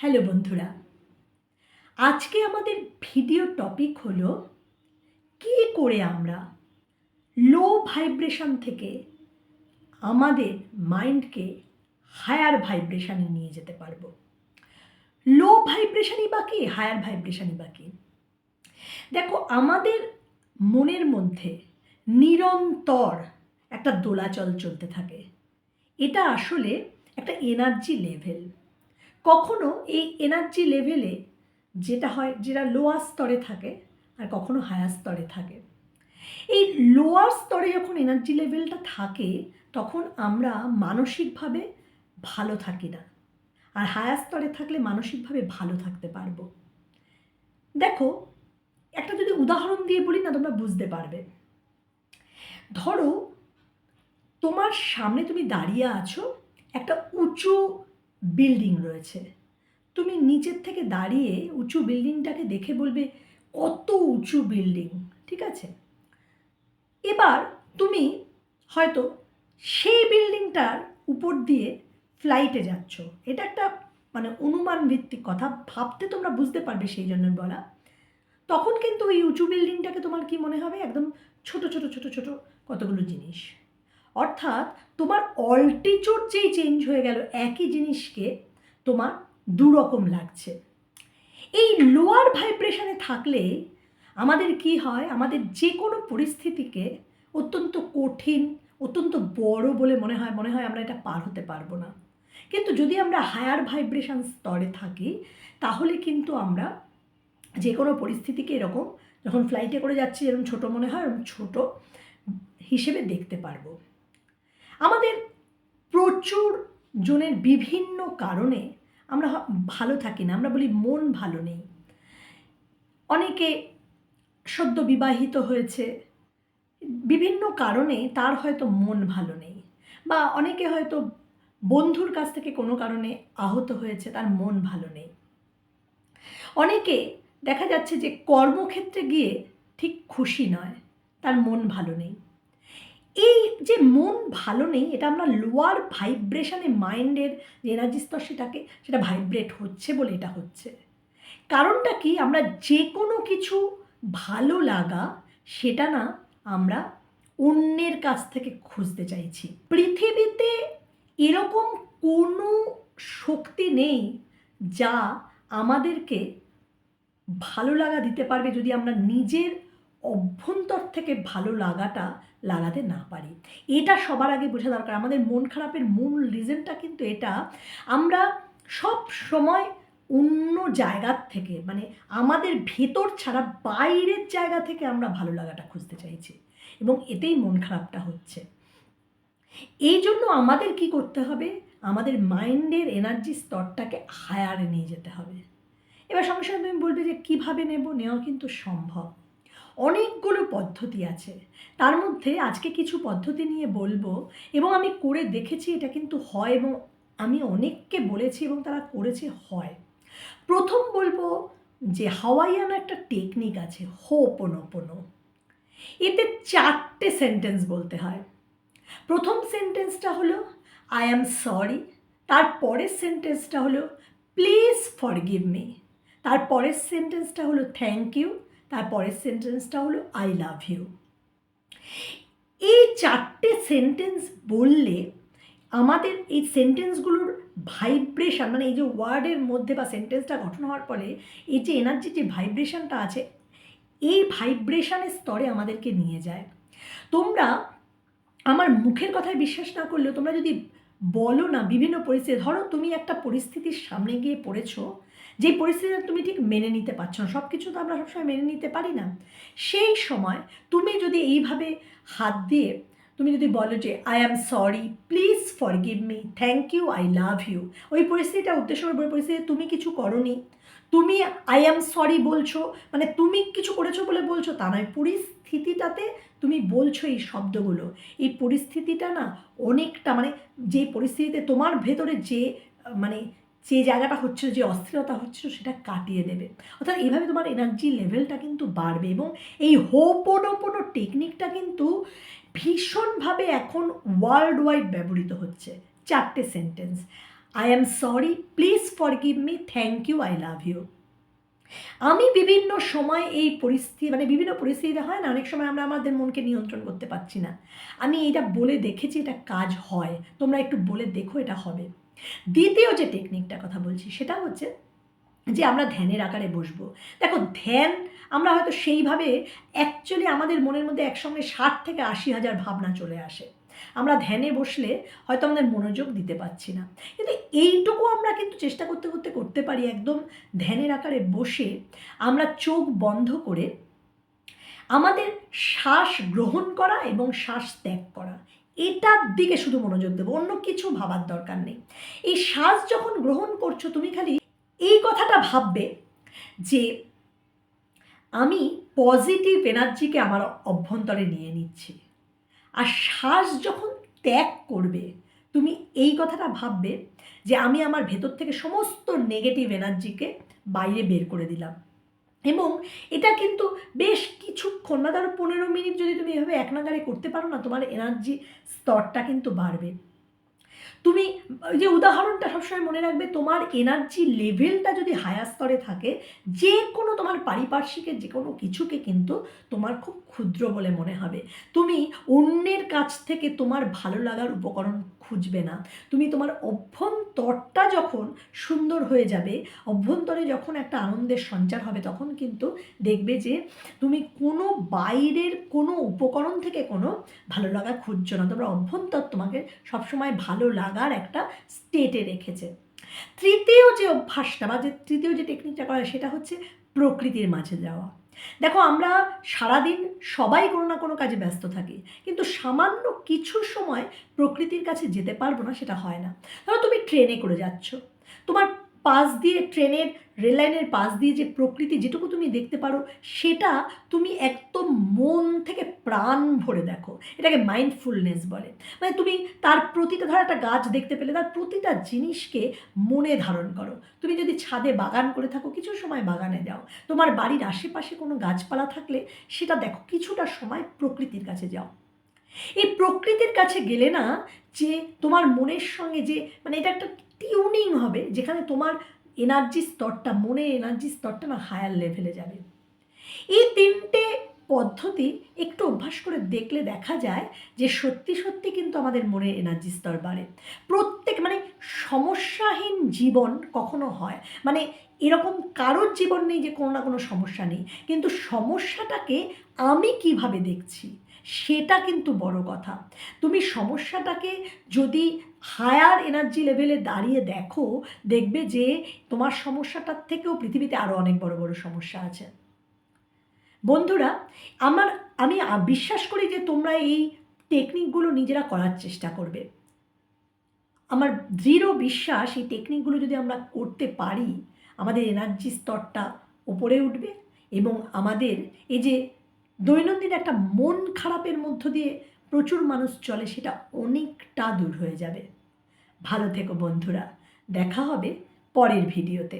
Hello বন্ধুরা, আজকে আমাদের ভিডিও টপিক হলো, কী করে আমরা লো ভাইব্রেশন থেকে আমাদের মাইন্ডকে হায়ার ভাইব্রেশনে নিয়ে যেতে পারব। লো ভাইব্রেশানই বা কি হায়ার ভাইব্রেশানই বা কি? দেখো, আমাদের মনের মধ্যে নিরন্তর একটা দোলাচল চলতে থাকে। এটা আসলে একটা এনার্জি লেভেল কখনো এই এনার্জি লেভেলে যেটা হয়, যেটা লোয়ার স্তরে থাকে আর কখনো হায়ার স্তরে থাকে। এই লোয়ার স্তরে যখন এনার্জি লেভেলটা থাকে, তখন আমরা মানসিকভাবে ভালো থাকি না। আর হায়ার স্তরে থাকলে মানসিকভাবে ভালো থাকতে পারব। দেখো, একটা যদি উদাহরণ দিয়ে বলি না, তোমরা বুঝতে পারবে। ধরো, তোমার সামনে তুমি দাঁড়িয়ে আছো একটা উঁচু বিল্ডিং রয়েছে। তুমি নিচের থেকে দাঁড়িয়ে উঁচু বিল্ডিংটাকে দেখে বলবে, কত উঁচু বিল্ডিং। ঠিক আছে? এবার তুমি হয়তো সেই বিল্ডিংটার উপর দিয়ে ফ্লাইটে যাচ্ছ। এটা একটা মানে অনুমান ভিত্তিক কথা, ভাবতে তোমরা বুঝতে পারবে সেই জন্য বলা। তখন কিন্তু এই উঁচু বিল্ডিংটাকে তোমার কি মনে হবে? একদম ছোট ছোট ছোট ছোট কতগুলো জিনিস। অর্থাৎ তোমার অল্টিচুড যেই চেঞ্জ হয়ে গেল, একই জিনিসকে তোমার দুরকম লাগছে। এই লোয়ার ভাইব্রেশনে থাকলে আমাদের কি হয়? আমাদের যে কোনো পরিস্থিতিকে অত্যন্ত কঠিন, অত্যন্ত বড় বলে মনে হয় মনে হয় আমরা এটা পার হতে পারব না। কিন্তু যদি আমরা হায়ার ভাইব্রেশন স্তরে থাকি, তাহলে কিন্তু আমরা যে কোনো পরিস্থিতিকে এরকম যখন ফ্লাইটে করে যাচ্ছি, এরকম ছোটো মনে হয়, এরকম ছোটো হিসেবে দেখতে পারব। আমাদের প্রচুর জনের বিভিন্ন কারণে আমরা ভালো থাকি না, আমরা বলি মন ভালো নেই। অনেকে সদ্য বিবাহিত হয়েছে, বিভিন্ন কারণে তার হয়তো মন ভালো নেই বা অনেকে হয়তো বন্ধুর কাছ থেকে কোনো কারণে আহত হয়েছে, তার মন ভালো নেই। অনেকে দেখা যাচ্ছে যে কর্মক্ষেত্রে গিয়ে ঠিক খুশি নয়, তার মন ভালো নেই। এই যে মন ভালো নেই, এটা আমরা লোয়ার ভাইব্রেশনে মাইন্ডের যে এনার্জি স্তর সেটাকে, সেটা ভাইব্রেট হচ্ছে বলে এটা হচ্ছে। কারণটা কি? আমরা যে কোনো কিছু ভালো লাগা, সেটা না আমরা অন্যের কাছ থেকে খুঁজতে চাইছি। পৃথিবীতে এরকম কোনো শক্তি নেই যা আমাদেরকে ভালো লাগা দিতে পারবে যদি আমরা নিজের অভ্যন্তর থেকে ভালো লাগাটা লাগাতে না পারি। এটা সবার আগে বোঝা দরকার। আমাদের মন খারাপের মূল রিজনটা কিন্তু এটা, আমরা সব সময় অন্য জায়গার থেকে মানে আমাদের ভেতর ছাড়া বাইরের জায়গা থেকে আমরা ভালো লাগাটা খুঁজতে চাইছি এবং এতেই মন খারাপটা হচ্ছে। এই জন্য আমাদের কি করতে হবে? আমাদের মাইন্ডের এনার্জি স্তরটাকে হায়ারে নিয়ে যেতে হবে। এবার সঙ্গে সঙ্গে তুমি বলবে যে কীভাবে নেব? নেওয়া কিন্তু সম্ভব। অনেকগুলো পদ্ধতি আছে। তার মধ্যে আজকে কিছু পদ্ধতি নিয়ে বলব এবং আমি করে দেখেছি এটা কিন্তু হয় এবং আমি অনেককে বলেছি এবং তারা করেছে হয়। প্রথম বলব যে হাওয়াইয়ান একটা টেকনিক আছে হো হোপনোপনো। এতে চারটে সেন্টেন্স বলতে হয়। প্রথম সেন্টেন্সটা হলো আই অ্যাম সরি তারপরের সেন্টেন্সটা হলো প্লিজ ফর গিভ মি তারপরের সেন্টেন্সটা হলো থ্যাংক ইউ তারপরের সেন্টেন্সটা হলো আই লাভ ইউ এই চারটে সেন্টেন্স বললে আমাদের এই সেন্টেন্সগুলোর ভাইব্রেশন মানে এই যে ওয়ার্ডের মধ্যে বা সেন্টেন্সটা গঠন হওয়ার ফলে এই যে এনার্জি যে ভাইব্রেশনটা আছে, এই ভাইব্রেশনের স্তরে আমাদেরকে নিয়ে যায়। তোমরা আমার মুখের কথায় বিশ্বাস না করলেও তোমরা যদি বলো না বিভিন্ন পরিস্থিতি, ধরো তুমি একটা পরিস্থিতির সামনে গিয়ে পড়েছো যে পরিস্থিতিটা তুমি ঠিক মেনে নিতে পারছ না সব কিছু তো আমরা সবসময় মেনে নিতে পারি না। সেই সময় তুমি যদি এইভাবে হাত দিয়ে তুমি যদি বলো যে I am sorry please for give me thank you I love you ওই পরিস্থিতিটা, উদ্দেশ্য করে পরিস্থিতি তুমি কিছু করনি। তুমি আই অ্যাম সরি বলছো মানে তুমি কিছু করেছ বলে বলছো, তা নয়। পরিস্থিতিটাতে তুমি বলছো এই শব্দগুলো। এই পরিস্থিতিটা না অনেকটা মানে যে পরিস্থিতিতে তোমার ভেতরে যে মানে যে জায়গাটা হচ্ছিল, যে অস্থিরতা হচ্ছিল, সেটা কাটিয়ে দেবে। অর্থাৎ এইভাবে তোমার এনার্জি লেভেলটা কিন্তু বাড়বে এবং এই হোপোনোপোনো টেকনিকটা কিন্তু ভীষণভাবে এখন ওয়ার্ল্ড ওয়াইড ব্যবহৃত হচ্ছে। চারটে sentence I am sorry please for give me thank you I love you আমি বিভিন্ন সময় এই পরিস্থিতি মানে বিভিন্ন পরিস্থিতিতে হয় না, অনেক সময় আমরা আমাদের মনকে নিয়ন্ত্রণ করতে পারছি না। আমি এটা বলে দেখেছি, এটা কাজ হয়। তোমরা একটু বলে দেখো, এটা হবে। দ্বিতীয় যে টেকনিকটার কথা বলছি, সেটা হচ্ছে যে আমরা ধ্যানের আকারে বসবো। দেখো, ধ্যান আমরা হয়তো সেইভাবে অ্যাকচুয়ালি আমাদের মনের মধ্যে একসঙ্গে ষাট থেকে আশি হাজার ভাবনা চলে আসে। আমরা ধ্যানে বসলে হয়তো আমাদের মনোযোগ দিতে পারছি না। কিন্তু এইটুকু আমরা কিন্তু চেষ্টা করতে করতে করতে পারি একদম ধ্যানের আকারে বসে আমরা চোখ বন্ধ করে আমাদের শ্বাস গ্রহণ করা এবং শ্বাস ত্যাগ করা। এটার দিকে শুধু মনোযোগ দেবো, অন্য কিছু ভাবার দরকার নেই। এই শ্বাস যখন গ্রহণ করছ, তুমি খালি এই কথাটা ভাববে যে আমি পজিটিভ এনার্জিকে আমার অভ্যন্তরে নিয়ে নিচ্ছি। আর শ্বাস যখন ত্যাগ করবে, তুমি এই কথাটা ভাববে যে আমি আমার ভেতর থেকে সমস্ত নেগেটিভ এনার্জিকে বাইরে বের করে দিলাম। এবং এটা কিন্তু বেশ কিছুক্ষণ না, ধরো পনেরো মিনিট যদি তুমি এভাবে এক নাগারে করতে পারো না, তোমার এনার্জি স্তরটা কিন্তু বাড়বে। তুমি যে উদাহরণটা সবসময় মনে রাখবে, তোমার এনার্জি লেভেলটা যদি হায়ার স্তরে থাকে, যে কোনো তোমার পারিপার্শ্বিকের যে কোনো কিছুকে কিন্তু তোমার খুব ক্ষুদ্র বলে মনে হবে। তুমি অন্যের কাছ থেকে তোমার ভালো লাগার উপকরণ খুঁজবে না। তুমি তোমার অভ্যন্তরটা যখন সুন্দর হয়ে যাবে, অভ্যন্তরে যখন একটা আনন্দের সঞ্চার হবে, তখন কিন্তু দেখবে যে তুমি কোনো বাইরের কোনো উপকরণ থেকে কোনো ভালো লাগা খুঁজছো না। তোমরা অভ্যন্তর তোমাকে সবসময় ভালো লাগার একটা স্টেটে রেখেছে। তৃতীয় যে অভ্যাসটা বা যে তৃতীয় যে টেকনিকটা করা সেটা হচ্ছে প্রকৃতির মাঝে যাওয়া। দেখো, আমরা সারাদিন সবাই কোনো না কোনো কাজে ব্যস্ত থাকি, কিন্তু সামান্য কিছু সময় প্রকৃতির কাছে যেতে পারব না সেটা হয় না। ধরো, তুমি ট্রেনে করে যাচ্ছ, তোমার পাশ দিয়ে ট্রেনের রেললাইনের পাশ দিয়ে যে প্রকৃতি যেটুকু তুমি দেখতে পারো, সেটা তুমি একদম মন থেকে প্রাণ ভরে দেখো। এটাকে মাইন্ডফুলনেস বলে। মানে তুমি তার প্রতিটা ধর একটা গাছ দেখতে পেলে, তার প্রতিটা জিনিসকে মনে ধারণ করো। তুমি যদি ছাদে বাগান করে থাকো, কিছু সময় বাগানে যাও। তোমার বাড়ির আশেপাশে কোনো গাছপালা থাকলে সেটা দেখো, কিছুটা সময় প্রকৃতির কাছে যাও। এই প্রকৃতির কাছে গেলে না যে তোমার মনের সঙ্গে যে মানে এটা একটা টিউনিং হবে, যেখানে তোমার এনার্জি স্তরটা, মনের এনার্জি স্তরটা না হায়ার লেভেলে যাবে। এই তিনটে পদ্ধতি একটু অভ্যাস করে দেখলে দেখা যায় যে সত্যি সত্যি কিন্তু আমাদের মনের এনার্জি স্তর বাড়ে। প্রত্যেক মানে সমস্যাহীন জীবন কখনো হয় মানে এরকম কারোর জীবন নেই যে কোনো না কোনো সমস্যা নেই, কিন্তু সমস্যাটাকে আমি কীভাবে দেখছি? সেটা কিন্তু বড় কথা। তুমি সমস্যাটাকে যদি হায়ার এনার্জি লেভেলে দাঁড়িয়ে দেখো, দেখবে যে তোমার সমস্যাটার থেকেও পৃথিবীতে আরও অনেক বড় বড় সমস্যা আছে। বন্ধুরা, আমার, আমি বিশ্বাস করি যে তোমরা এই টেকনিকগুলো নিজেরা করার চেষ্টা করবে। আমার দৃঢ় বিশ্বাস এই টেকনিকগুলো যদি আমরা করতে পারি, আমাদের এনার্জি স্তরটা ওপরে উঠবে এবং আমাদের এই যে দৈনন্দিন একটা মন খারাপের মধ্য দিয়ে প্রচুর মানুষ চলে, সেটা অনেকটা দূর হয়ে যাবে। ভালো থেকো বন্ধুরা, দেখা হবে পরের ভিডিওতে।